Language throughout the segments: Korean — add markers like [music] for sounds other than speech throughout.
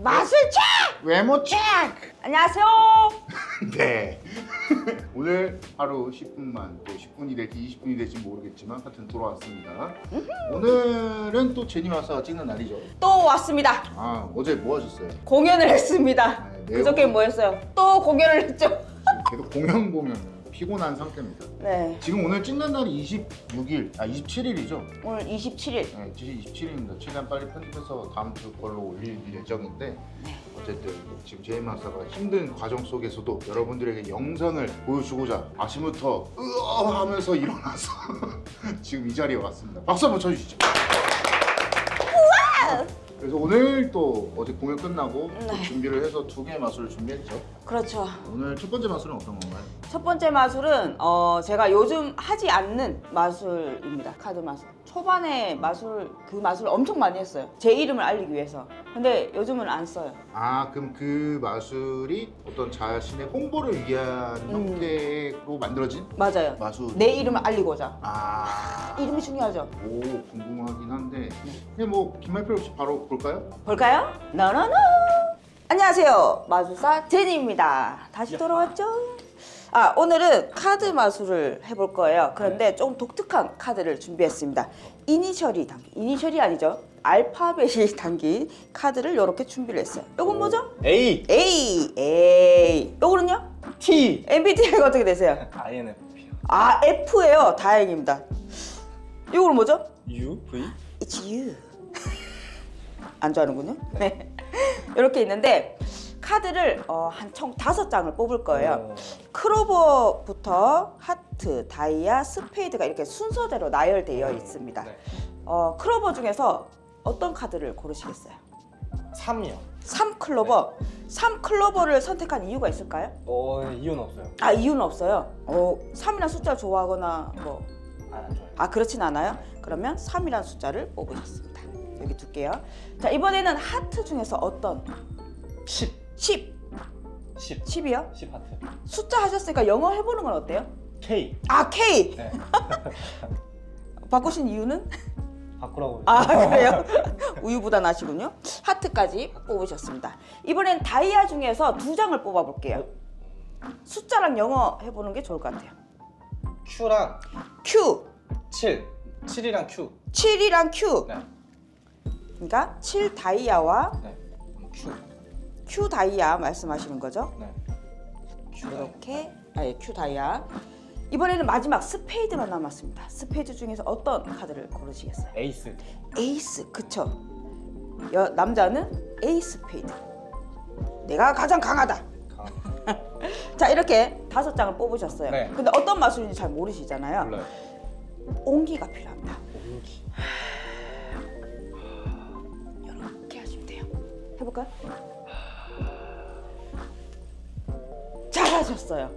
마술 체크! 외모 체크! 안녕하세요. [laughs] 네. [laughs] 오늘 하루 10분만 또 10분이 될지 20분이 될지 모르겠지만 하여튼 돌아왔습니다. 오늘은 또 제니 마사가 찍는 날이죠. 또 왔습니다. 아 어제 뭐 하셨어요? 공연을 했습니다. 네, 내용- 그저께 뭐 했어요? 또 공연을 했죠. 지금 계속 공연 보면 피곤한 상태입니다. 네. 지금 오늘 찍는 날이 26일, 아 27일이죠. 오늘 27일. 네, 27일입니다. 최대한 빨리 편집해서 다음 주 걸로 올릴 예정인데 어쨌든 지금 제이마사가 힘든 과정 속에서도 여러분들에게 영상을 보여주고자 아침부터 으어 하면서 일어나서 [laughs] 지금 이 자리에 왔습니다. 박수 한번 쳐주시죠. 그래서 오늘 또 어제 공연 끝나고 또 네. 준비를 해서 두 개의 마술을 준비했죠. 그렇죠. 오늘 첫 번째 마술은 어떤 건가요? 첫 번째 마술은 어, 제가 요즘 하지 않는 마술입니다. 카드 마술. 초반에 마술 그 마술을 엄청 많이 했어요. 제 이름을 알리기 위해서. 근데 요즘은 안 써요. 아 그럼 그 마술이 어떤 자신의 홍보를 위한 음. 형태로 만들어진 맞아요. 마술. 내 이름을 알리고자. 아. 이름이 중요하죠. 오 궁금하긴 한데 근데 뭐 긴말 필요 없이 바로 볼까요? 볼까요? 너너너. 안녕하세요. 마술사 제니입니다. 다시 돌아왔죠? 아, 오늘은 카드 마술을 해볼 거예요. 그런데 좀 독특한 카드를 준비했습니다. 이니셜이 담긴, 이니셜이 아니죠. 알파벳이 [laughs] 담긴 카드를 이렇게 준비를 했어요. 이건 뭐죠? A A, A. 요거는요? T MBTI가 어떻게 되세요? INFP요. 아, F예요. 다행입니다. 요거는 뭐죠? U V It's you. [laughs] 안 좋아하는군요. [laughs] 네. 이렇게 있는데 카드를 어, 한총 다섯 장을 뽑을 거예요. 어, 크로버부터 하트, 다이아, 스페이드가 이렇게 순서대로 나열되어 있습니다. 네. 어, 크로버 중에서 어떤 카드를 고르시겠어요? 3이요. 3 클로버. 3 클로버를 선택한 이유가 있을까요? 어 이유는 없어요. 아, 이유는 없어요. 어, 3이나 숫자 좋아하거나 뭐 아, 안 좋아요. 아 그렇진 않아요? 그러면 3이라는 숫자를 뽑으셨습니다. 여기 둘게요. 자 이번에는 하트 중에서 어떤 10 10, 10 10이요? 10 하트. 숫자 하셨으니까 영어 해보는 건 어때요? K 아 K 네. [laughs] 바꾸신 이유는? 바꾸라고. 아 그래요? [laughs] 우유부단하시군요. 하트까지 뽑으셨습니다. 이번엔 다이아 중에서 두 장을 뽑아볼게요. 숫자랑 영어 해보는 게 좋을 것 같아요. Q랑 Q 7 7이랑 Q. 7이랑 Q 네. 그러니까 7 다이아와 네. Q. Q 다이아 말씀하시는 거죠? 네. Q. 이렇게 아예 큐 다이아 이번에는 마지막 스페이드만 남았습니다 스페이드 중에서 어떤 카드를 고르시겠어요? 에이스. 에이스 그쵸 여, 남자는 에이스 페이드 내가 가장 강하다 강. [laughs] 자 이렇게 다섯 장을 뽑으셨어요 네. 근데 어떤 마술인지 잘 모르시잖아요 몰라요. 온기가 필요합니다 온기. 이렇게 하시면 돼요 해볼까요? 하셨어요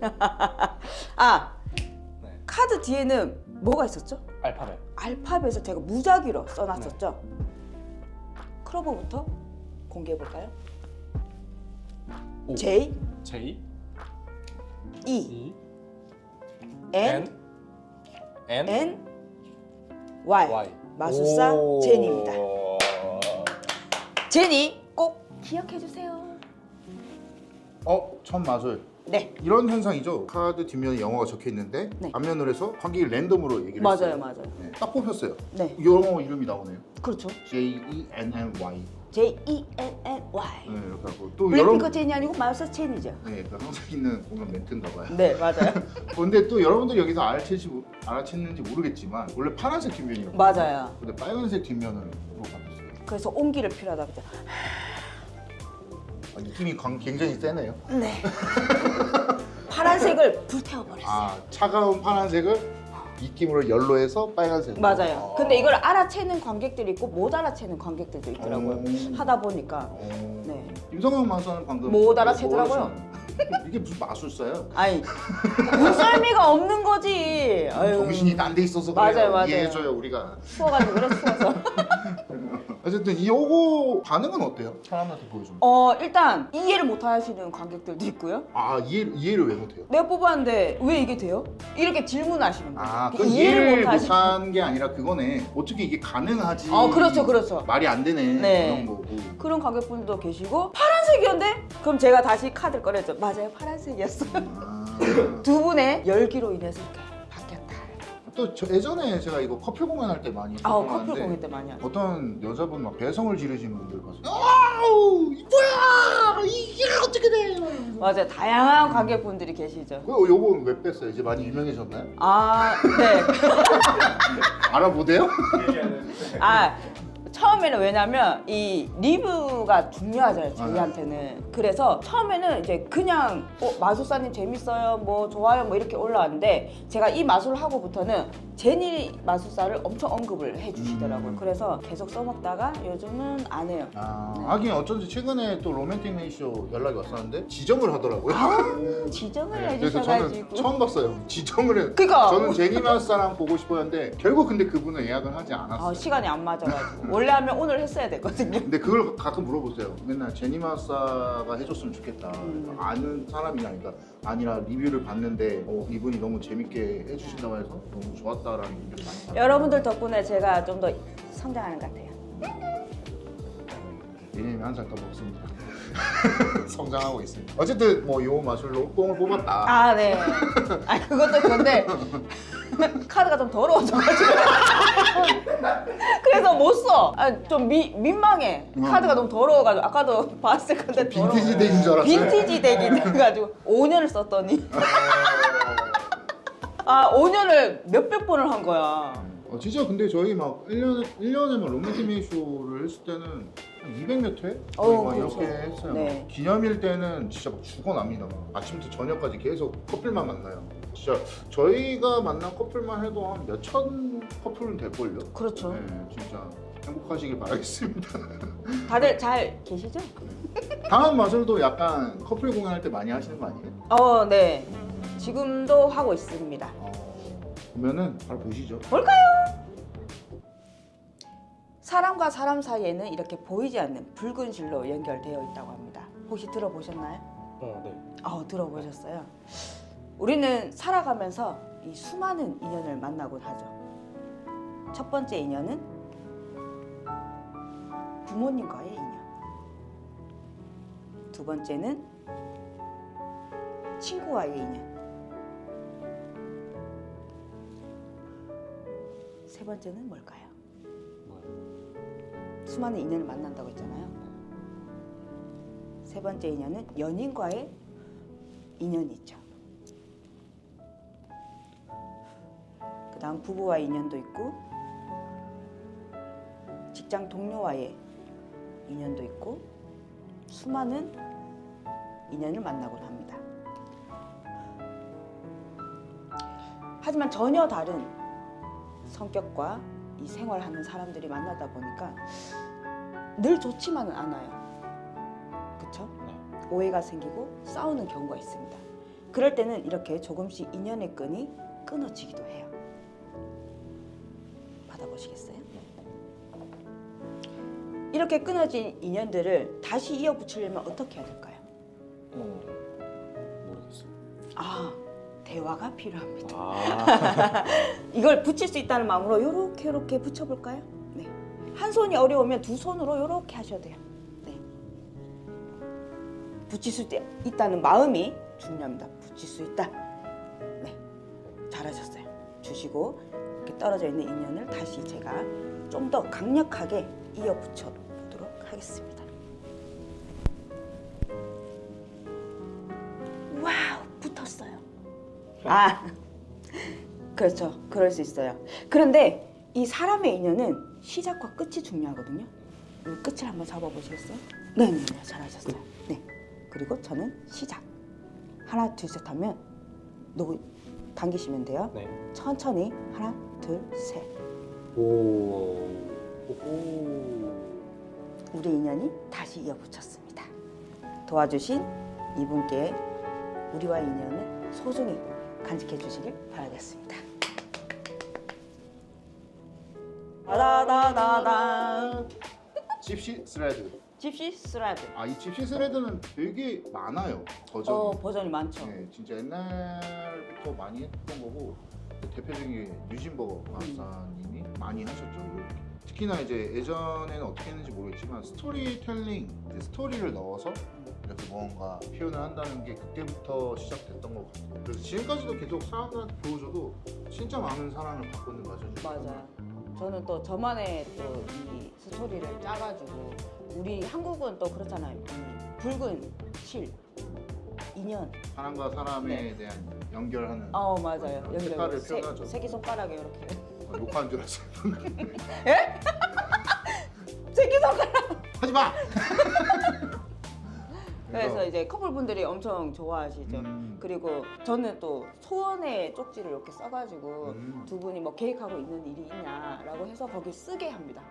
[laughs] 아 네. 카드 뒤에는 뭐가 있었죠? 알파벳. 알파벳을 제가 무작위로 써놨었죠. 크로버부터 공개해 볼까요? O. J, J E, E N, N N, Y. Y. 마술사 오. 제니입니다. 제니 꼭 기억해 주세요. 어? 첫 마술 네, 이런 현상이죠. 카드 뒷면에 영어가 적혀 있는데 네. 앞면으로 해서 관객이 랜덤으로 얘기를 맞아요, 했어요. 맞아요. 네, 딱 뽑혔어요. 네, 영어 이름이 나오네요. 그렇죠. J E N N Y. J E N N Y. 네, 이렇게 하고 또 블랙핑크 여러분 제니 아니고 마술사 제니죠. 네, 그 항상 있는 공연 멘트인가 봐요. 네, 맞아요. [laughs] 근데 또 여러분들 여기서 알아채지 모- 알아챘는지 모르겠지만 원래 파란색 뒷면이라고. 맞아요. 근데 빨간색 뒷면으로 바뀌었어요. 그래서 온기를 필요하다 그죠? 아, 느낌이 광- 굉장히 세네요. 네. [laughs] 파란색을 불태워 버렸어요. 아 차가운 파란색을 입김으로 열로해서 빨간색. 맞아요. 근데 이걸 알아채는 관객들이 있고 못 알아채는 관객들도 있더라고요. 음. 하다 보니까. 어... 네. 임성형 마술은 방금 못 알아채더라고요. 이게 무슨 마술사예요? 아니 눈썰미가 없는 거지. 아유, 정신이 안돼 있어서 맞아요, 그래요. 맞아요. 이해해줘요 우리가. 추워가지고 그래 추워서. [laughs] 어쨌든 이 요거 반응은 어때요? 사람한테 보여주면. 어 일단 이해를 못 하시는 관객들도 있고요. 아 이해 이해를 왜 못해요? 내가 뽑았는데 왜 이게 돼요? 이렇게 질문하시는 거예요. 아, 그그 이해를 하시- 못한 게 아니라 그거네. 어떻게 이게 가능하지? 어 그렇죠 그렇죠. 말이 안 되네. 네. 그런 거고. 그런 관객분들도 계시고 파란색이었는데 그럼 제가 다시 카드를 꺼냈죠. 맞아요 파란색이었어요. 아. [laughs] 두 분의 열기로 인해서 이렇게 바뀌었다. 또 저 예전에 제가 이거 커플 공연할 때 많이 아 했었는데 커플 공연 때 많이 하죠. 어떤 여자분 막 배성을 지르시는 분들 봤어요. 아우 이거야 이게 어떻게 돼? 이러면서. 맞아요 다양한 관객분들이 계시죠. 그 요건 왜 뺐어요? 이제 많이 유명해졌나요? 아 네. [laughs] 알아보대요? 아 처음에는 왜냐면 이 리뷰가 중요하잖아요 저희한테는 그래서 처음에는 이제 그냥 어, 마술사님 재밌어요 뭐 좋아요 뭐 이렇게 올라왔는데 제가 이 마술을 하고부터는 제니 마술사를 엄청 언급을 해주시더라고요 음. 그래서 계속 써먹다가 요즘은 안 해요 아, 네. 하긴 어쩐지 최근에 또 로맨틱 메이쇼 연락이 왔었는데 지정을 하더라고요. 아 [laughs] 지정을 네, 그래서 해주셔가지고 저는 처음 봤어요. 지정을 해. 그니까 저는 제니마스랑 보고 싶었는데 결국 근데 그분은 예약을 하지 않았어요. 아, 시간이 안 맞아가지고 원래 하면 오늘 했어야 됐거든요 근데 그걸 가끔 물어보세요. 맨날 제니마사가 해줬으면 좋겠다. 음. 아는 사람이 아니라 아니라 리뷰를 봤는데 어, 이분이 너무 재밌게 해주신다고 해서 너무 좋았다라는 분들이 많이 받아요. 여러분들 덕분에 제가 좀 더 성장하는 것 같아요 내년에 한살 더 먹습니다. [laughs] 성장하고 있습니다. 어쨌든 뭐 요 마술로 뽕을 뽑았다. 아, 네. 아, 그것도 그런데 [laughs] [laughs] 카드가 좀 더러워져가지고. [laughs] 그래서 못 써. 아, 좀 미, 민망해. 어. 카드가 너무 더러워가지고. 아까도 [laughs] 봤을 건데 더러워. 빈티지 덱인 줄 알았어요. 빈티지 덱이 돼가지고 5년을 썼더니. 아, 5년을 몇백 번을 한 거야. 어, 진짜 근데 저희 막 1년에, 1년에 막 로맨틱 메이쇼를 했을 때는 한 200몇 회? 거의 어, 막 그렇죠. 이렇게 했어요. 네. 기념일 때는 진짜 막 죽어납니다. 막. 아침부터 저녁까지 계속 커플만 만나요. 진짜 저희가 만난 커플만 해도 한 몇 천 커플은 될걸요? 그렇죠. 네, 진짜 행복하시길 바라겠습니다. [laughs] 다들 잘 계시죠? 다음 마술도 약간 커플 공연할 때 많이 하시는 거 아니에요? 어, 네. 지금도 하고 있습니다. 어, 그러면은 바로 보시죠. 사람과 사람 사이에는 이렇게 보이지 않는 붉은 실로 연결되어 있다고 합니다. 혹시 들어보셨나요? 어, 네. 어, 들어보셨어요? 우리는 살아가면서 이 수많은 인연을 만나곤 하죠. 첫 번째 인연은 부모님과의 인연. 두 번째는 친구와의 인연. 세 번째는 뭘까요? 뭐요? 수많은 인연을 만난다고 했잖아요. 세 번째 인연은 연인과의 인연이 있죠. 다음 부부와의 인연도 있고 직장 동료와의 인연도 있고 수많은 인연을 만나곤 합니다. 하지만 전혀 다른 성격과 이 생활하는 사람들이 만나다 보니까 늘 좋지만은 않아요. 그쵸? 네. 오해가 생기고 싸우는 경우가 있습니다. 그럴 때는 이렇게 조금씩 인연의 끈이 끊어지기도 해요. 받아보시겠어요? 이렇게 끊어진 인연들을 다시 이어붙이려면 어떻게 해야 될까요? 어, 모르겠어요. 아, 대화가 필요합니다. 아, [laughs] 이걸 붙일 수 있다는 마음으로 요렇게 요렇게 붙여볼까요? 네. 한 손이 어려우면 두 손으로 요렇게 하셔도 돼요. 네. 붙일 수 있- 있다는 마음이 중요합니다. 붙일 수 있다. 네. 잘하셨어요. 주시고 이렇게 떨어져 있는 인연을 다시 제가 좀 더 강력하게 이어 붙여 보도록 하겠습니다. 와우, 붙었어요. 아, [laughs] 그렇죠. 그럴 수 있어요. 그런데 이 사람의 인연은 시작과 끝이 중요하거든요. 이 끝을 한번 잡아보시겠어요? 네, 네, 네, 잘하셨어요. 네. 그리고 저는 시작. 하나, 둘, 셋 하면 누구 당기시면 돼요. 네. 천천히 하나, 둘, 셋. 오, 오, 우리 인연이 다시 이어붙였습니다. 도와주신 이분께 우리와 인연을 소중히 간직해 주시길 바라겠습니다. 다다다다다. 집시 스레드. 집시 스레드. 아 이 집 시 스레드는 되게 많아요 버전이. 어 버전이 많죠. 네, 진짜 옛날부터 많이 했던 거고 대표적인 게 유진버 박사님이 많이 하셨죠. 이거. 특히나 이제 예전에는 어떻게 했는지 모르겠지만 스토리텔링, 이제 스토리를 넣어서 이렇게 뭔가 표현을 한다는 게 그때부터 시작됐던 것 같아요. 그래서 지금까지도 계속 사람들한테 보여줘도 진짜 많은 사랑을 받고 있는 거죠. 맞아요. 저는 또 저만의 또 이 스토리를 짜가지고 우리 한국은 또 그렇잖아요. 이 붉은 실, 인연. 사람과 사람에 대한 연결하는 네. 어 맞아요. 그런 색깔을 세- 표현하죠. 새끼 손가락에 이렇게. 어, 녹화한 줄 알았어요. 새끼 [laughs] 손가락. 하지 마. [laughs] 그래서 이제 커플 분들이 엄청 좋아하시죠. 음. 그리고 저는 또 소원의 쪽지를 이렇게 써가지고 음. 두 분이 뭐 계획하고 있는 일이 있냐라고 해서 거기 쓰게 합니다.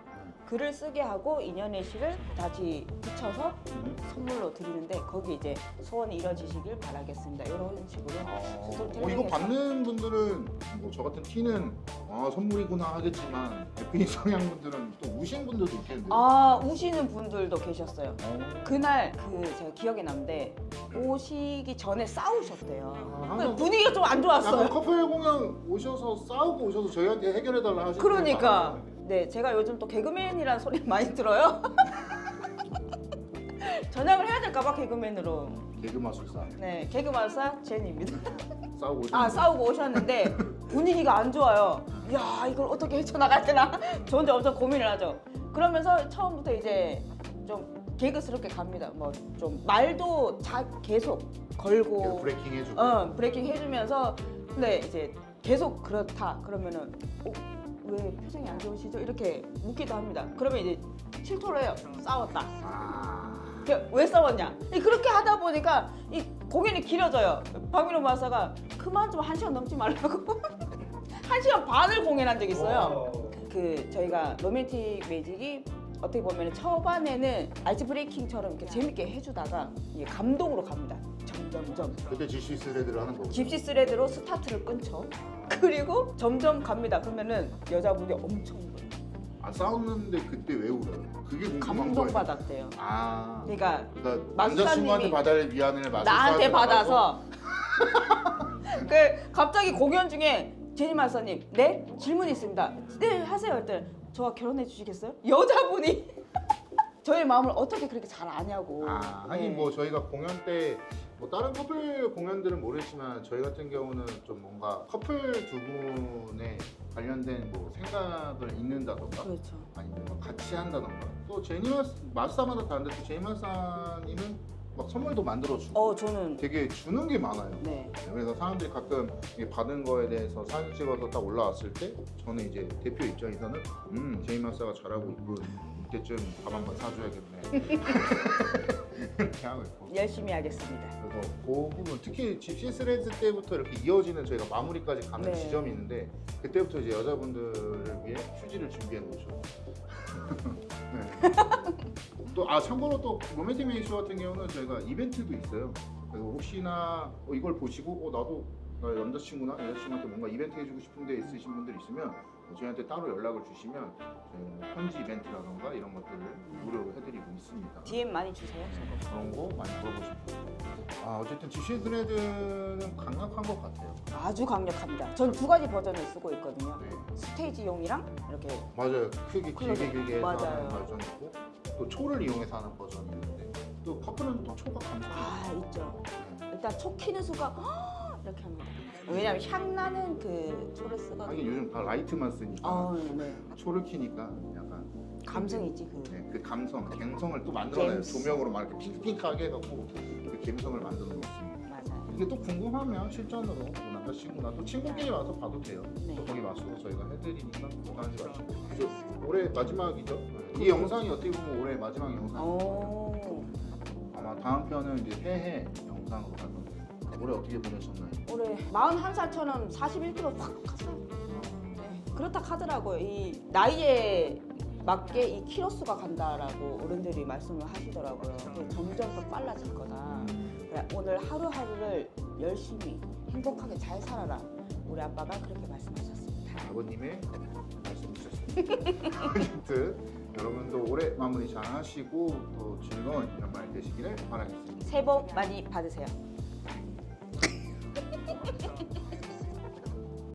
음. 글을 쓰게 하고 인연의 시를 다시 붙여서 음. 선물로 드리는데 거기 이제 소원이 이뤄지시길 바라겠습니다. 이런 식으로 어, 스토리텔링 어, 이거. 받는 분들은 뭐 저 같은 티는 아 선물이구나 하겠지만 FP 성향 분들은 또 우신 분들도 있겠는데. 아 우시는 분들도 계셨어요. 어. 그날 그 제가 기억에 남는데 오시기 전에 싸우셨대요. 아, 항상 분위기가 좀 안 약간 좋았어요. 커플 공연 오셔서 싸우고 오셔서 저희한테 해결해 달라 하시는 그러니까 분들 많아요. 네 제가 요즘 또 개그맨이라는 소리 [laughs] 많이 들어요. [laughs] 전향을 해야 될까봐 개그맨으로. 개그 마술사 네 개그마사 제니입니다. 싸우고 오셨는데 아 싸우고 오셨는데 분위기가 안 좋아요. 야 이걸 어떻게 헤쳐나가야 되나? [laughs] 저 혼자 엄청 고민을 하죠. 그러면서 처음부터 이제 좀 개그스럽게 갑니다. 뭐 좀 말도 자 계속 걸고 브레이킹 해주고 어 브레이킹 해주면서 근데 이제 계속 그렇다 그러면은 어, 왜 표정이 안 좋으시죠? 이렇게 묻기도 합니다. 그러면 이제 실토를 해요. 싸웠다. 아, 그, 왜 싸웠냐? 이 그렇게 하다 보니까 이 공연이 길어져요. 박민호 마사가 그만 좀 한 시간 넘지 말라고 [laughs] 한 시간 반을 공연한 적이 있어요. 그 저희가 로맨틱 매직이 어떻게 보면 초반에는 아이스 브레이킹처럼 이렇게 재밌게 해주다가 이게 감동으로 갑니다. 점점점 그때 GC 스레드를 하는 거고 집시 스레드로 스타트를 끊죠. [laughs] 그리고 점점 갑니다. 그러면은 여자분이 엄청 울어요. 아 싸웠는데 그때 왜 울어요? 그게 궁금한 거예요 감동받았대요. 아 그러니까 그러니까 마술사님이 남자친구한테 받아야 할 위안을 마술사한테 나한테 받아서 [laughs] 그 갑자기 공연 중에 제니 마사님 네 질문 있습니다. 네 하세요. 했더니 저와 결혼해 주시겠어요? 여자분이 [laughs] 저의 마음을 어떻게 그렇게 잘 아냐고. 아, 하긴 네. 뭐 저희가 공연 때 뭐 다른 커플 공연들은 모르겠지만 저희 같은 경우는 좀 뭔가 커플 두 분에 관련된 뭐 생각을 읽는다던가 그렇죠. 아니면 뭐 같이 한다던가 또 제니마스 마스사마다 다른데 또 제니마사님은 막 선물도 만들어주고 어 저는 되게 주는 게 많아요. 네. 그래서 사람들이 가끔 이 받은 거에 대해서 사진 찍어서 딱 올라왔을 때 저는 이제 대표 입장에서는 음 제이마사가 잘하고 있군 이때쯤 밥한번 사줘야겠네 [laughs] 이렇게 하고 있고 열심히 하겠습니다. 그래서 그 부분 특히 집 시 스레드 때부터 이렇게 이어지는 저희가 마무리까지 가는 네. 지점이 있는데 그때부터 이제 여자분들을 위해 휴지를 준비해 놓으죠. [laughs] 네. 또 아 참고로 또 로맨틱 메이쇼 같은 경우는 저희가 이벤트도 있어요. 그래서 혹시나 어, 이걸 보시고 어 나도 나 남자친구나 여자친구한테 뭔가 이벤트 해주고 싶은데 있으신 분들 있으면 어, 저희한테 따로 연락을 주시면 저희가 편지 이벤트라던가 이런 것들을 무료로 해드리고 있습니다. DM 많이 주세요. 그런 거 많이 물어보시고 아 어쨌든 GC 드레드는 강력한 것 같아요 아주 강력합니다. 전 두 가지 버전을 쓰고 있거든요. 네 스테이지용이랑 이렇게 맞아요 크게 길게 그러게. 길게 해서 맞아요. 하는 버전이 있고 또 초를 이용해서 하는 버전이 있는데 또 커플은 또 초가 감성이 아 있죠. 네. 일단 초 키는 수가 [gasps] 이렇게 합니다. 왜냐면 향 나는 그 초를 쓰거든요. 하긴 요즘 다 라이트만 쓰니까 어, 네. 초를 키니까 약간 감성 있지 그. 네, 그 감성, 갬성을 또 만들어내요 갬스. 조명으로 막 이렇게 핑크핑크하게 해갖고 그 갬성을 만들어 놓습니다 맞아요. 이게 또 궁금하면 실전으로 뭐 남자친구나 또 친구끼리 와서 봐도 돼요. 네. 또 거기 맞춰서 저희가 해드리니까 부담하지 마시고. 그죠? 올해 마지막이죠. 이 영상이 어떻게 보면 올해 마지막 영상. 오. 아마 다음 편은 이제 새해 영상으로 갈 건데 올해 어떻게 보내셨나요? 올해 41살 처럼 41kg 확 갔어요. 네. 그렇다 하더라고요. 이 나이에 맞게 이 키로 수가 간다라고 어른들이 말씀을 하시더라고요. 점점 더 빨라질 거다. 그래, 오늘 하루하루를 열심히 행복하게 잘 살아라. 우리 아빠가 그렇게 말씀하셨습니다. 아버님의 말씀 주셨습니다. [laughs] 여러분도 올해 마무리 잘 하시고 또 즐거운 연말 되시기를 바라겠습니다. 새해 복 많이 받으세요.